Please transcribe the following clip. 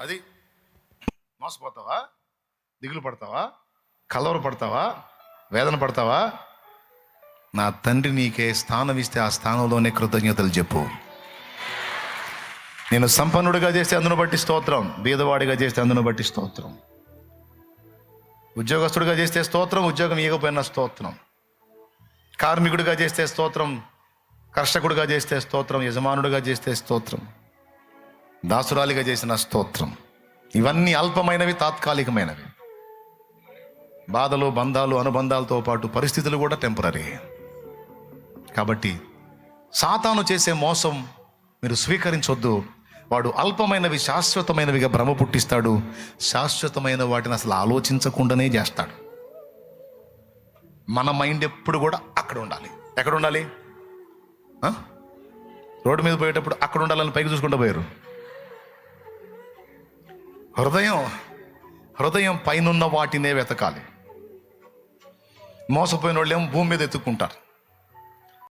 అది. మోసపోతావా? దిగులు పడతావా? కలవర పడతావా? వేదన పడతావా? నా తండ్రి నీకే స్థానం ఇస్తే ఆ స్థానంలోనే కృతజ్ఞతలు చెప్పు. నేను సంపన్నుడిగా చేస్తే అందును బట్టి స్తోత్రం బీదవాడిగా చేస్తే అందును బట్టి స్తోత్రం. ఉద్యోగస్తుడిగా చేస్తే స్తోత్రం ఉద్యోగం ఇవ్వకపోయినా స్తోత్రం. కార్మికుడిగా చేస్తే స్తోత్రం కర్షకుడిగా చేస్తే స్తోత్రం యజమానుడిగా చేస్తే స్తోత్రం. దాసురాలిగా చేసిన స్తోత్రం. ఇవన్నీ అల్పమైనవి తాత్కాలికమైనవి. బాధలు బంధాలు అనుబంధాలతో పాటు పరిస్థితులు కూడా టెంపరీ కాబట్టి సాతాను చేసే మోసం మీరు స్వీకరించొద్దు. వాడు అల్పమైనవి శాశ్వతమైనవిగా భ్రమ పుట్టిస్తాడు. శాశ్వతమైన వాటిని అసలు ఆలోచించకుండానే చేస్తాడు. మన మైండ్ ఎప్పుడు కూడా అక్కడ ఉండాలి. ఎక్కడ ఉండాలి? రోడ్డు మీద పోయేటప్పుడు అక్కడ ఉండాలని పైకి చూసుకుంటూ పోయారు. హృదయం హృదయం పైనున్న వాటినే వెతకాలి. మోసపోయిన వాళ్ళు ఏమో భూమి మీద ఎత్తుక్కుంటారు.